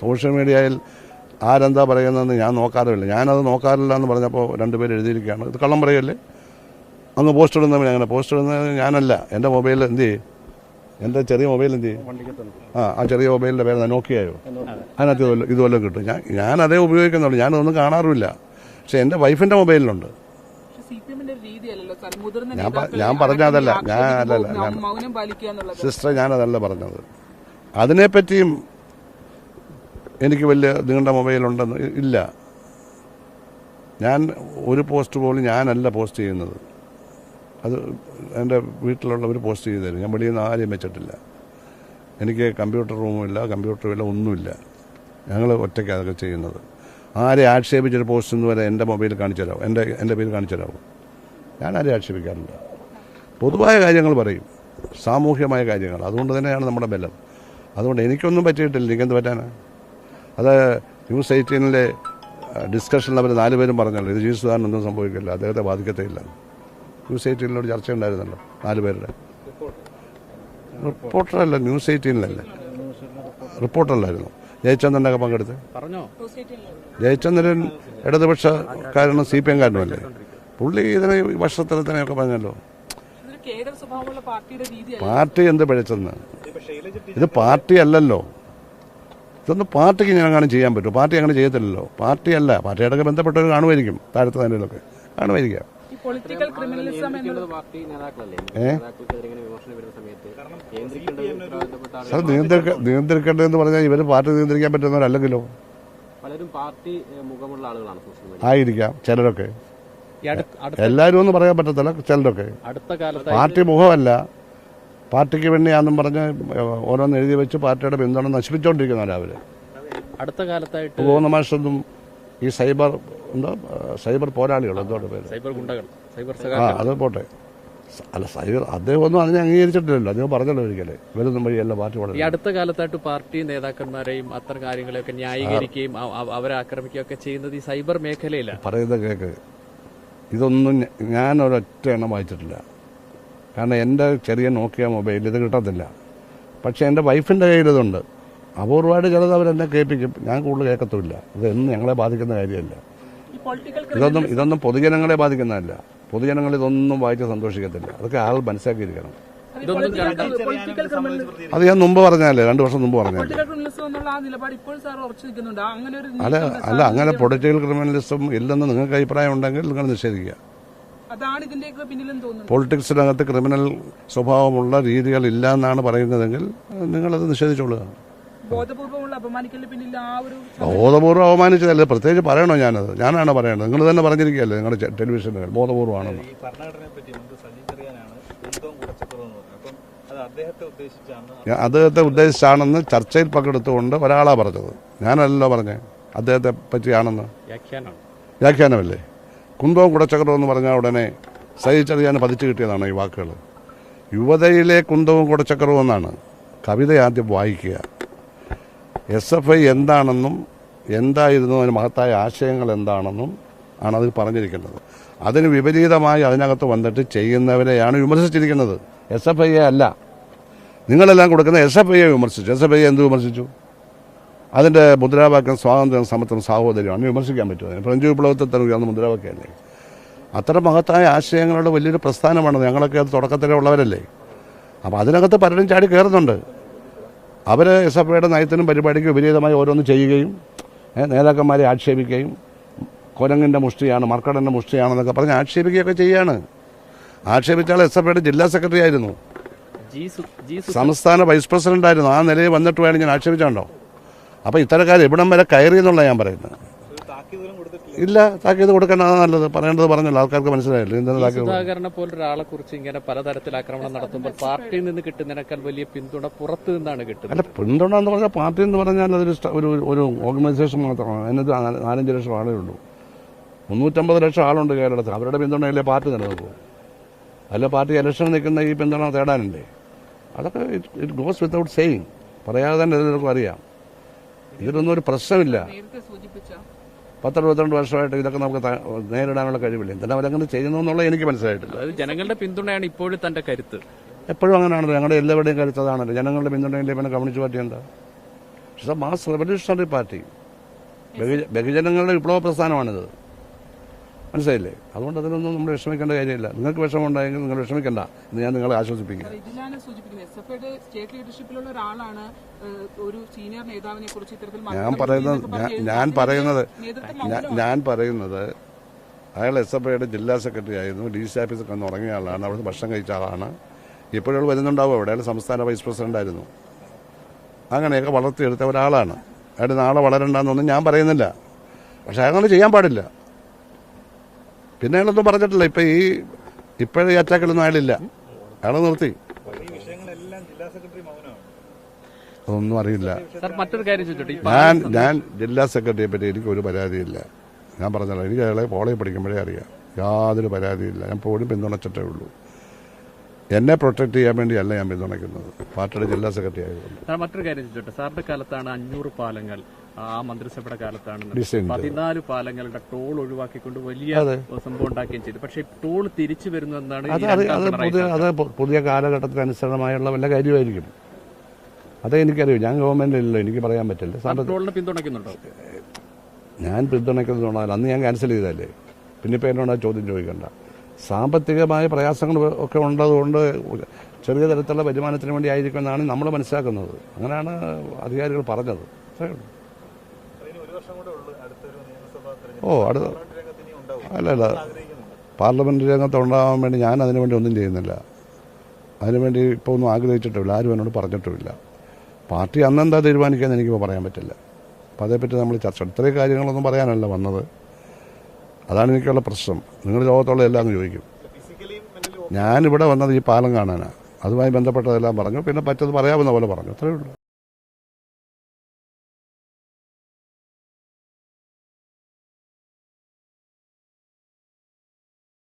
Social മീഡിയയിൽ ആരെന്താ പറയുന്നതെന്ന് ഞാൻ നോക്കാറുമില്ല. ഞാനത് നോക്കാറില്ല എന്ന് പറഞ്ഞപ്പോൾ രണ്ടുപേർ എഴുതിയിരിക്കുകയാണ്. ഇത് കള്ളം പറയല്ലേ? അന്ന് പോസ്റ്റ് ഇടുന്നവൻ അങ്ങനെ പോസ്റ്റ് ഇടുന്നത് ഞാനല്ല. എന്റെ മൊബൈൽ എന്ത് ചെയ്യും? എന്റെ ചെറിയ മൊബൈൽ എന്ത് ചെയ്യും? ആ ആ ചെറിയ മൊബൈലിന്റെ പേര് നോക്കിയായോ അതിനകത്ത് ഇതുവല്ലോ ഇതുവല്ലോ കിട്ടും. ഞാൻ ഞാൻ അതേ ഉപയോഗിക്കുന്നുള്ളൂ. ഞാനതൊന്നും കാണാറുമില്ല. പക്ഷെ എന്റെ വൈഫിന്റെ മൊബൈലിലുണ്ട് ഞാൻ ഞാൻ പറഞ്ഞതല്ല. ഞാൻ അല്ലല്ല, സിസ്റ്റർ ഞാനതല്ല പറഞ്ഞത്. അതിനെപ്പറ്റിയും എനിക്ക് വലിയ നീണ്ട മൊബൈലുണ്ടെന്ന് ഇല്ല. ഞാൻ ഒരു പോസ്റ്റ് പോലും ഞാനല്ല പോസ്റ്റ് ചെയ്യുന്നത്. അത് എന്റെ വീട്ടിലുള്ളവർ പോസ്റ്റ് ചെയ്തു തരും ഞാൻ വെളിയിൽ നിന്ന് ആരെയും വെച്ചിട്ടില്ല. എനിക്ക് കമ്പ്യൂട്ടർ റൂമില്ല കമ്പ്യൂട്ടറുമില്ല ഒന്നുമില്ല. ഞങ്ങൾ ഒറ്റയ്ക്ക് അതൊക്കെ ചെയ്യുന്നത്. ആരെ ആക്ഷേപിച്ചൊരു പോസ്റ്റ് എന്ന് വരെ എന്റെ മൊബൈൽ കാണിച്ചു എന്റെ എന്റെ പേര് കാണിച്ചു ഞാൻ ആരെയും ആക്ഷേപിക്കാറില്ല. പൊതുവായ കാര്യങ്ങൾ പറയും. സാമൂഹ്യമായ കാര്യങ്ങൾ. അതുകൊണ്ട് തന്നെയാണ് നമ്മുടെ ബലം. അതുകൊണ്ട് എനിക്കൊന്നും പറ്റിയിട്ടില്ല. എനിക്കെന്ത് പറ്റാനാ? അത് ന്യൂസ് എയ്റ്റീനിലെ ഡിസ്കഷനിൽ അവർ നാലുപേരും പറഞ്ഞല്ലോ ഇത് ജീസുദാനൊന്നും സംഭവിക്കില്ല അദ്ദേഹത്തെ ബാധിക്കത്തേയില്ല. ന്യൂസ് എയ്റ്റീനിലോട് ചർച്ച ഉണ്ടായിരുന്നല്ലോ നാലുപേരുടെ റിപ്പോർട്ടറല്ല ന്യൂസ് എയ്റ്റീനിലല്ലേ? റിപ്പോർട്ടറല്ലായിരുന്നു? ജയചന്ദ്രനൊക്കെ പങ്കെടുത്ത്? ജയചന്ദ്രൻ ഇടതുപക്ഷക്കാരനും സി പി എം കാരനുമല്ലേ? പുള്ളി ഇതിനെ തന്നെയൊക്കെ പറഞ്ഞല്ലോ. പാർട്ടി എന്ത് പിഴച്ചെന്ന്? ഇത് പാർട്ടി അല്ലല്ലോ. ഇതൊന്നും പാർട്ടിക്ക് ഞാൻ അങ്ങനെ ചെയ്യാൻ പറ്റും പാർട്ടി അങ്ങനെ ചെയ്യത്തില്ലല്ലോ. പാർട്ടിയല്ല. പാർട്ടിയായിട്ടൊക്കെ ബന്ധപ്പെട്ടവർ കാണുമായിരിക്കും. താഴത്തെ നിലയിലൊക്കെ കാണുമായിരിക്കാം. ഈ പൊളിറ്റിക്കൽ ക്രിമിനലിസം സാർ നിയന്ത്രിക്ക നിയന്ത്രിക്കേണ്ടതെന്ന് പറഞ്ഞാൽ ഇവർ പാർട്ടി നിയന്ത്രിക്കാൻ പറ്റുന്നവരല്ലെങ്കിലോ പലരും പാർട്ടി മുഖമുള്ള ആളുകളാണ് ആയിരിക്കാം. ചിലരൊക്കെ. എല്ലാവരും ഒന്നും പറയാൻ പറ്റത്തില്ല. ചിലരൊക്കെ. അടുത്ത കാലത്ത് പാർട്ടി മുഖമല്ല. പാർട്ടിക്ക് വേണ്ടിയാണെന്നും പറഞ്ഞ് ഓരോന്ന് എഴുതി വെച്ച് പാർട്ടിയുടെ പിന്തുണ നശിപ്പിച്ചുകൊണ്ടിരിക്കുന്നവരാ അവർ അടുത്ത കാലത്തായിട്ട് പോകുന്ന മാഷൊന്നും ഈ സൈബർ എന്തോ സൈബർ പോരാളികൾ എന്തോടെ പേര്. സൈബർ ഗുണ്ടകൾ സൈബർ ആ അത് പോട്ടെ. അല്ല സൈബർ അദ്ദേഹം ഒന്നും അതിനെ അംഗീകരിച്ചിട്ടില്ലല്ലോ. അദ്ദേഹം പറഞ്ഞല്ലോ ഒരിക്കലേ. ഇവരൊന്നും വഴിയല്ല പാർട്ടി ഈ അടുത്ത കാലത്തായിട്ട് പാർട്ടി നേതാക്കന്മാരെയും അത്തരം കാര്യങ്ങളെയൊക്കെ ന്യായീകരിക്കുകയും അവ- അവ- അവരെ ആക്രമിക്കുകയും ഒക്കെ ചെയ്യുന്നത് ഈ സൈബർ മേഖലയിലാണ്. പറയുന്നത് കേക്ക്. ഇതൊന്നും ഞാൻ ഒരൊറ്റ എണ്ണം വായിച്ചിട്ടില്ല. കാരണം എന്റെ ചെറിയ നോക്കിയ മൊബൈൽ ഇത് കിട്ടത്തില്ല. പക്ഷേ എന്റെ വൈഫിന്റെ കയ്യിൽ ഇതുണ്ട്. അപൂർവമായിട്ട് ചിലത് അവരെന്നെ കേൾപ്പിക്കും. ഞാൻ കൂടുതൽ കേൾക്കത്തുമില്ല. ഇതൊന്നും ഞങ്ങളെ ബാധിക്കുന്ന കാര്യമല്ല. ഇതൊന്നും ഇതൊന്നും പൊതുജനങ്ങളെ ബാധിക്കുന്നതല്ല. പൊതുജനങ്ങൾ ഇതൊന്നും വായിച്ച് സന്തോഷിക്കത്തില്ല. അതൊക്കെ ആൾ മനസ്സിലാക്കിയിരിക്കണം. അത് ഞാൻ മുമ്പ് പറഞ്ഞാലേ രണ്ടു വർഷം മുമ്പ് പറഞ്ഞാലേ പൊളിറ്റിക്കൽ ക്രിമിനലിസം എന്നുള്ള ആ നിലപാട് ഇപ്പോഴും ഉറച്ചു നിൽക്കുന്നുണ്ട്. ആ അല്ല അല്ല അങ്ങനെ പൊളിറ്റിക്കൽ ക്രിമിനലിസം ഇല്ലെന്ന് നിങ്ങൾക്ക് അഭിപ്രായം ഉണ്ടെങ്കിൽ നിങ്ങൾ നിഷേധിക്കുക. അതാണ് ഇതിന്റെയൊക്കെ പിന്നിലെന്ന് തോന്നുന്നു പൊളിറ്റിക്സിനകത്ത് ക്രിമിനൽ സ്വഭാവമുള്ള രീതികൾ ഇല്ല എന്നാണ് പറയുന്നതെങ്കിൽ നിങ്ങളത് നിഷേധിച്ചോളുക. ബോധപൂർവമുള്ള അപമാനിക്കലിന് പിന്നിൽ ആ ഒരു ബോധപൂർവം അവമാനിച്ചതല്ല പ്രത്യേകിച്ച് പറയണോ ഞാനത്? ഞാനാണ് പറയുന്നത് നിങ്ങൾ തന്നെ പറഞ്ഞിരിക്കുകയല്ലേ നിങ്ങളുടെ ടെലിവിഷനിൽ ബോധപൂർവമാണെന്ന് അദ്ദേഹത്തെ ഉദ്ദേശിച്ചാണ് ഞാൻ അദ്ദേഹത്തെ ഉദ്ദേശിച്ചാണെന്ന് ചർച്ചയിൽ പങ്കെടുത്തുകൊണ്ട് ഒരാളാ പറഞ്ഞത്. ഞാനല്ലല്ലോ പറഞ്ഞേ. അദ്ദേഹത്തെ പറ്റിയാണെന്ന്. വ്യാഖ്യാനമാണ്. വ്യാഖ്യാനമല്ലേ? കുന്തവും കുടച്ചക്രവും എന്ന് പറഞ്ഞാൽ ഉടനെ സഹിച്ചറിയാൻ പതിച്ചു കിട്ടിയതാണ് ഈ വാക്കുകൾ. യുവതയിലെ കുന്തവും കുടച്ചക്രവും എന്നാണ് കവിത ആദ്യം വായിക്കുക. എസ് എഫ് ഐ എന്താണെന്നും എന്തായിരുന്നു അതിന് മഹത്തായ ആശയങ്ങൾ എന്താണെന്നും ആണ് അതിൽ പറഞ്ഞിരിക്കുന്നത്. അതിന് വിപരീതമായി അതിനകത്ത് വന്നിട്ട് ചെയ്യുന്നവരെയാണ് വിമർശിച്ചിരിക്കുന്നത്. എസ് എഫ് ഐയെ അല്ല. നിങ്ങളെല്ലാം കൊടുക്കുന്ന എസ് എഫ് ഐയെ വിമർശിച്ചു. എസ് എഫ് ഐ എന്ത് വിമർശിച്ചു? അതിന്റെ മുദ്രാവാക്യം സ്വാതന്ത്ര്യം സമത്വം സാഹോദര്യമാണ് വിമർശിക്കാൻ പറ്റുമോ അതിന്? ഫ്രഞ്ച് വിപ്ലവത്തെ തന്നെ ഉയർന്ന മുദ്രാവാക്യമല്ലേ? അത്ര മഹത്തായ ആശയങ്ങളുടെ വലിയൊരു പ്രസ്ഥാനമാണ്. ഞങ്ങളൊക്കെ അത് തുടക്കത്തിലേ ഉള്ളവരല്ലേ? അപ്പോൾ അതിനകത്ത് പലരും ചാടി കയറുന്നുണ്ട്. അവർ എസ് എഫ് ഐയുടെ നയത്തിനും പരിപാടിക്കും വിപരീതമായി ഓരോന്ന് ചെയ്യുകയും നേതാക്കന്മാരെ ആക്ഷേപിക്കുകയും കൊരങ്ങിന്റെ മുഷ്ടിയാണ് മർക്കടന്റെ മുഷ്ടിയാണെന്നൊക്കെ പറഞ്ഞ് ആക്ഷേപിക്കുകയൊക്കെ ചെയ്യാണ്. ആക്ഷേപിച്ചാൽ എസ് എഫ് ഐയുടെ ജില്ലാ സെക്രട്ടറി ആയിരുന്നു. സംസ്ഥാന വൈസ് പ്രസിഡന്റ് ആയിരുന്നു ആ നിലയിൽ വന്നിട്ട് വേണം ഞാൻ ആക്ഷേപിച്ചാണ്ടോ? അപ്പോൾ ഇത്തരക്കാർ ഇവിടം വരെ കയറി എന്നുള്ള ഞാൻ പറയുന്നത്. ഇല്ല താക്കീത് കൊടുക്കേണ്ടതാണ് നല്ലത്. പറയേണ്ടത് പറഞ്ഞല്ലോ ആൾക്കാർക്ക് മനസ്സിലായില്ല? എന്താണ് കൊടുക്കുന്നത്? സുധാകരനെ കുറിച്ച് ഇങ്ങനെ പലതരത്തിൽ ആക്രമണം നടത്തുമ്പോൾ പാർട്ടിയിൽ നിന്ന് കിട്ടുന്നതിനേക്കാൾ വലിയ പിന്തുണ പുറത്തു നിന്നാണ് കിട്ടുന്നത്. അല്ല പിന്തുണ എന്ന് പറഞ്ഞാൽ പാർട്ടി എന്ന് പറഞ്ഞാൽ അതൊരു ഒരു ഒരു ഓർഗനൈസേഷൻ മാത്രമാണ്. അതിനകത്ത് നാലഞ്ച് ലക്ഷം ആളേ ഉള്ളൂ. മുന്നൂറ്റമ്പത് ലക്ഷം ആളുണ്ട് കേരളത്തിൽ. അവരുടെ പിന്തുണയല്ലേ പാർട്ടി നിലനിൽക്കൂ? അല്ല പാർട്ടി ഇലക്ഷൻ നിൽക്കുന്ന ഈ പിന്തുണ തേടാനില്ലേ? അതൊക്കെ ഇറ്റ് ഗോസ് വിത്തൗട്ട് സെയിങ് പറയാതെ തന്നെ എല്ലാവർക്കും അറിയാം. ഇതിലൊന്നും ഒരു പ്രശ്നമില്ല. പത്തറുപത്തിരണ്ട് വർഷമായിട്ട് ഇതൊക്കെ നമുക്ക് നേരിടാനുള്ള കഴിവില്ല. എന്തിനാ അവരങ്ങനെ ചെയ്യുന്നു എന്നുള്ളത് എനിക്ക് മനസ്സിലായിട്ടില്ല. ജനങ്ങളുടെ പിന്തുണയാണ് ഇപ്പോഴും തന്റെ കരുത്ത്. എപ്പോഴും അങ്ങനെയാണല്ലോ. ഞങ്ങളുടെ എല്ലാവരുടെയും കരുത്തതാണല്ലോ. ജനങ്ങളുടെ പിന്തുണയില്ലേ? പിന്നെ കമ്മ്യൂണിസ്റ്റ് പാർട്ടി എന്താ? പക്ഷെ മാസ് റെവല്യൂഷണറി പാർട്ടി ബഹുജ- ബഹുജനങ്ങളുടെ വിപ്ലവ പ്രസ്ഥാനമാണിത്. മനസ്സിലായില്ലേ? അതുകൊണ്ട് അതിനൊന്നും നമ്മൾ വിഷമിക്കേണ്ട കാര്യമില്ല. നിങ്ങൾക്ക് വിഷമമുണ്ടായെങ്കിൽ നിങ്ങൾ വിഷമിക്കേണ്ട. എന്ന് ഞാൻ നിങ്ങളെ ആശ്വസിപ്പിക്കുക ഞാൻ പറയുന്നത് ഞാൻ- പറയുന്നത് ഞാൻ-. പറയുന്നത് അയാൾ എസ് എഫ് ഐയുടെ ജില്ലാ സെക്രട്ടറി ആയിരുന്നു. ഡി സി ഓഫീസിൽ ഒന്ന് ഉറങ്ങിയ ആളാണ്. അവിടുന്ന് ഭക്ഷണം കഴിച്ച ആളാണ്. ഇപ്പോഴും വരുന്നുണ്ടാവും. അവിടെ അയാൾ സംസ്ഥാന വൈസ് പ്രസിഡന്റ് ആയിരുന്നു. അങ്ങനെയൊക്കെ വളർത്തിയെടുത്ത ഒരാളാണ്. അയാൾ നാളെ വളരണ്ടെന്നൊന്നും ഞാൻ പറയുന്നില്ല. പക്ഷെ അയാളങ്ങനെ ചെയ്യാൻ പാടില്ല. പിന്നെ അയാളൊന്നും പറഞ്ഞിട്ടില്ല. ഇപ്പം ഈ ഇപ്പോഴേ ഈ അറ്റാക്കിലൊന്നും അയാളില്ല അയാളെ നിർത്തി ഈ വിഷയങ്ങളെല്ലാം ജില്ലാ സെക്രട്ടറി മൗനമാണ് അതൊന്നും അറിയില്ല. സാർ മറ്റൊരു കാര്യം ചോദിച്ചോട്ടെ? ഞാൻ ഞാൻ ജില്ലാ സെക്രട്ടറിയെ പറ്റി എനിക്ക് ഒരു പരാതിയില്ല. ഞാൻ പറഞ്ഞല്ലോ എനിക്ക് അയാളെ കോളേജ് പഠിക്കുമ്പോഴേ അറിയാം. യാതൊരു പരാതിയില്ല. ഞാൻ പോലും പിന്തുണച്ചിട്ടേ ഉള്ളൂ. എന്നെ പ്രൊട്ടക്ട് ചെയ്യാൻ വേണ്ടിയല്ല ഞാൻ പിന്തുണയ്ക്കുന്നത്. പാർട്ടിയുടെ ജില്ലാ സെക്രട്ടറി ആയതുകൊണ്ട്. സാർ മറ്റൊരു കാര്യം ചോദിച്ചോട്ടെ? സാറിന്റെ കാലത്താണ് അഞ്ഞൂറ് പാലങ്ങൾ ആ മന്ത്രിസഭയുടെ കാലത്താണ്. പതിനാല് പാലങ്ങളുടെ ടോൾ ഒഴിവാക്കിക്കൊണ്ട് വലിയ സംഭവം ഉണ്ടാക്കുകയും ചെയ്തു. പക്ഷേ ടോൾ തിരിച്ചു വരുന്നു എന്നാണ് അത് പുതിയ കാലഘട്ടത്തിനനുസരണമായുള്ള വല്ല കാര്യമായിരിക്കും. അതേ എനിക്കറിയൂ. ഞാൻ ഗവൺമെന്റിലല്ലോ എനിക്ക് പറയാൻ പറ്റില്ല. ടോളിനെ പിന്തുണയ്ക്കുന്നുണ്ടോ? ഞാൻ പിന്തുണയ്ക്കുന്നതുകൊണ്ടാണ്. അന്ന് ഞാൻ ക്യാൻസൽ ചെയ്തല്ലേ പിന്നെ ഇപ്പം എന്നോട് ആ ചോദ്യം ചോദിക്കണ്ട. സാമ്പത്തികമായ പ്രയാസങ്ങൾ ഒക്കെ ഉള്ളതുകൊണ്ട് ചെറിയ തരത്തിലുള്ള വരുമാനത്തിന് വേണ്ടി ആയിരിക്കുമെന്നാണ് നമ്മൾ മനസ്സിലാക്കുന്നത്. അങ്ങനെയാണ് അധികാരികൾ പറഞ്ഞത്. അത്രയേ ഉള്ളൂ അതിന് ഒരു വർഷം കൂടെ ഉള്ളു അടുത്തൊരു നിയമസഭാ ഓ അടുത്ത അല്ലല്ല. പാർലമെന്റ് രംഗത്ത് ഉണ്ടാവാൻ വേണ്ടി ഞാൻ അതിനു വേണ്ടി ഒന്നും ചെയ്യുന്നില്ല. അതിനുവേണ്ടി ഇപ്പോൾ ഒന്നും ആഗ്രഹിച്ചിട്ടില്ല ആരും എന്നോട് പറഞ്ഞിട്ടുമില്ല. പാർട്ടി അന്നെന്താ തീരുമാനിക്കാന്ന് എനിക്കിപ്പോൾ പറയാൻ പറ്റില്ല. അപ്പം അതേപ്പറ്റി നമ്മൾ ചർച്ച ഇത്രയും കാര്യങ്ങളൊന്നും പറയാനല്ല വന്നത്. അതാണ് എനിക്കുള്ള പ്രശ്നം. നിങ്ങൾ ലോകത്തുള്ള എല്ലാം അങ്ങ് ചോദിക്കും. ഞാനിവിടെ വന്നത് ഈ പാലം കാണാനാണ് അതുമായി ബന്ധപ്പെട്ടതെല്ലാം പറഞ്ഞു. പിന്നെ പറ്റത് പറയാവുന്ന പോലെ പറഞ്ഞു. അത്രയേ ഉള്ളൂ.